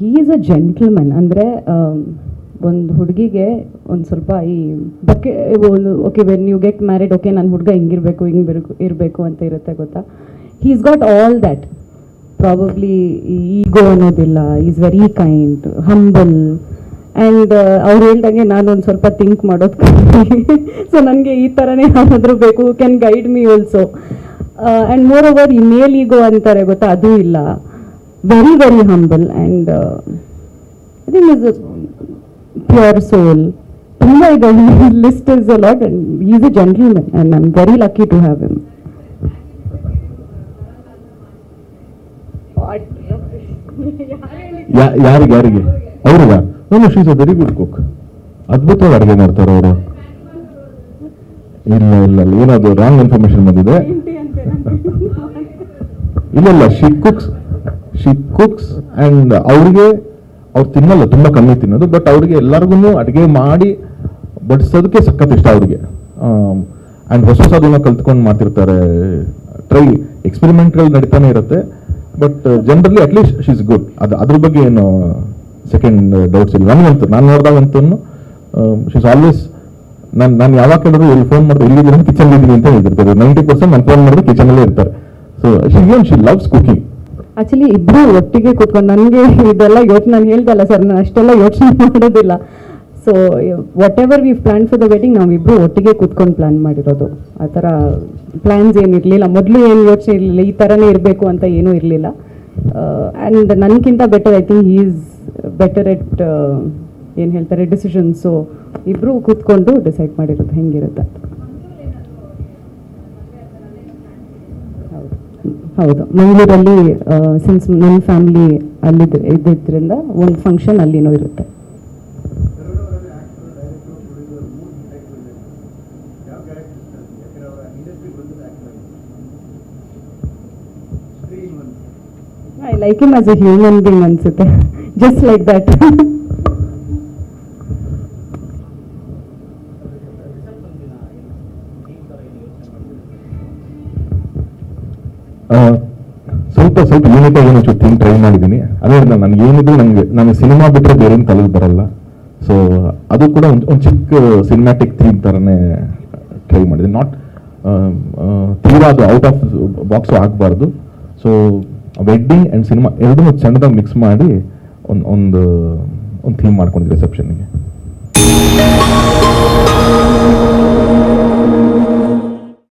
He is a gentleman ಅಂದರೆ ಒಂದು ಹುಡುಗಿಗೆ ಒಂದು ಸ್ವಲ್ಪ ಈ ಬಕ್ಕೆ okay when you get married okay ನನ್ನ ಹುಡುಗ ಹಿಂಗಿರಬೇಕು, ಹಿಂಗೆ ಬೇಕು ಇರಬೇಕು ಅಂತ ಇರುತ್ತೆ ಗೊತ್ತಾ? Is got all that probably ego ಅನ್ನೋದಿಲ್ಲ. Is very kind humble and ಅವ್ರು ಹೇಳ್ದಂಗೆ ನಾನು ಒಂದು ಸ್ವಲ್ಪ ಥಿಂಕ್ ಮಾಡೋದು ಸೊ ನನಗೆ ಈ ಥರನೇ ಯಾರಾದರೂ ಬೇಕು. Can guide me also and more over ಈ ಮೇಲ್ ಈಗೋ ಅಂತಾರೆ ಗೊತ್ತಾ? ಅದು ಇಲ್ಲ. Very very humble and uh, I think he's a pure soul. List list is a lot and he's a gentleman and I'm very lucky to have him. ಯಾರಿಗೆ ಯಾರಿಗೆ ಅವ್ರಿಗ ನಾನು she's a very good cook ಅದ್ಭುತವಾಗಿ ಅಡುಗೆ ಮಾಡ್ತಾರೆ ಅವರು ಇಲ್ಲ ಇಲ್ಲ ಏನಾದ್ರು ಏನದು ರಾಂಗ್ ಇನ್ಫಾರ್ಮೇಶನ್ ಬಂದಿದೆ ಇಲ್ಲ ಇಲ್ಲ she cooks she cooks and ಅವ್ರಿಗೆ ಅವ್ರು ತಿನ್ನಲ್ಲ, ತುಂಬ ಕಮ್ಮಿ ತಿನ್ನೋದು ಬಟ್ ಅವ್ರಿಗೆ ಎಲ್ಲರಿಗೂ ಅಡುಗೆ ಮಾಡಿ ಬಡಿಸೋದಕ್ಕೆ ಸಖತ್ ಇಷ್ಟ ಅವ್ರಿಗೆ. ಆ್ಯಂಡ್ ಹೊಸ ಹೊಸದನ್ನ ಕಲ್ತ್ಕೊಂಡು ಮಾಡ್ತಿರ್ತಾರೆ. ಟ್ರೈ ಎಕ್ಸ್ಪೆರಿಮೆಂಟ್ಗಳು ನಡೀತಾನೆ ಇರುತ್ತೆ but generally at least she's good ಅದು, ಅದ್ರ ಬಗ್ಗೆ ಏನು ಸೆಕೆಂಡ್ ಡೌಟ್ಸ್ ಇಲ್ಲ. ನನಗಂತೂ ನಾನು ನೋಡಿದಾಗಂತೂ ಇಸ್ ಆಲ್ವೇಸ್ ನಾನು ನಾನು ಯಾವಾಗ ಕೇಳಿದ್ರು ಇಲ್ಲಿ ಫೋನ್ ಮಾಡಿದ್ರೆ ಇಲ್ಲಿದ್ದೀನಿ ಕಿಚನ್ ಇದ್ದೀನಿ ಅಂತ ಹೇಳ್ತಿರ್ತಾರೆ. ನೈಂಟಿ ಪರ್ಸೆಂಟ್ ನಾನು ಫೋನ್ ಮಾಡಿದ್ರೆ ಕಿಚನಲ್ಲೇ ಇರ್ತಾರೆ. ಸೊ ಶಿ ಏನ್ ಶಿ ಲವ್ಸ್ ಕುಕಿಂಗ್ ಆಕ್ಚುಲಿ ಇಬ್ಬರು ಒಟ್ಟಿಗೆ ಕೂತ್ಕೊಂಡು ನನಗೆ ಇದೆಲ್ಲ ಯೋಚನೆ ನಾನು ಹೇಳ್ದಲ್ಲ ಸರ್ ನಾನು ಅಷ್ಟೆಲ್ಲ ಯೋಚನೆ ಮಾಡೋದಿಲ್ಲ. So whatever we plan for the wedding ನಾವು ಇಬ್ರು ಒಟ್ಟಿಗೆ ಕೂತ್ಕೊಂಡು ಪ್ಲ್ಯಾನ್ ಮಾಡಿರೋದು. ಆ ಥರ ಪ್ಲ್ಯಾನ್ಸ್ ಏನು ಇರಲಿಲ್ಲ. ಮೊದಲು ಏನು ಯೋಚನೆ ಇರಲಿಲ್ಲ. ಈ ಥರನೇ ಇರಬೇಕು ಅಂತ ಏನೂ ಇರಲಿಲ್ಲ. ಆ್ಯಂಡ್ ನನಗಿಂತ better I think is better at ಏನು ಹೇಳ್ತಾರೆ ಡಿಸಿಷನ್ ಸೊ ಇಬ್ಬರು ಕೂತ್ಕೊಂಡು ಡಿಸೈಡ್ ಮಾಡಿರೋದು ಹೆಂಗಿರುತ್ತೆ ಅಂತ ಹೌದು. ಮಂಗಳೂರಲ್ಲಿ ಸಿನ್ಸ್ ನನ್ನ ಫ್ಯಾಮಿಲಿ ಅಲ್ಲಿ ಇದ್ದಿದ್ದರಿಂದ ಒಂದು ಫಂಕ್ಷನ್ ಅಲ್ಲಿನೂ ಇರುತ್ತೆ. I like him as a human being ಅನ್ಸುತ್ತೆ. ಜಸ್ಟ್ ಲೈಕ್ ದಟ್ ಸ್ವಲ್ಪ ಸ್ವಲ್ಪ ಯೂನಿಟ್ ಆಗಿ ಒಂಚೂರು ಥಿಂಕ್ ಟ್ರೈ ಮಾಡಿದ್ದೀನಿ. ಅದೇ ನಾನು ನನಗೆ ಏನಿದ್ರು ನನಗೆ ನಾನು ಸಿನಿಮಾ ಬಿಟ್ಟರೆ ಬೇರೇನು ತಲೆಗೆ ಬರಲ್ಲ. ಸೊ ಅದು ಕೂಡ ಒಂದು ಒಂದು ಚಿಕ್ಕ ಸಿನಿಮ್ಯಾಟಿಕ್ ಥೀಮ್ ಥರನೇ ಟ್ರೈ ಮಾಡಿದೆ ನಾಟ್ ತೀರಾ ಅದು ಔಟ್ ಆಫ್ ಬಾಕ್ಸು ಆಗಬಾರ್ದು. ಸೊ ವೆಡ್ಡಿಂಗ್ ಆ್ಯಂಡ್ ಸಿನಿಮಾ ಎರಡನ್ನೂ ಸಣ್ಣದಾಗಿ ಮಿಕ್ಸ್ ಮಾಡಿ ಒಂದು ಒಂದು ಒಂದು ಥೀಮ್ ಮಾಡ್ಕೊಂಡಿದ್ದೆ ರಿಸೆಪ್ಷನ್ಗೆ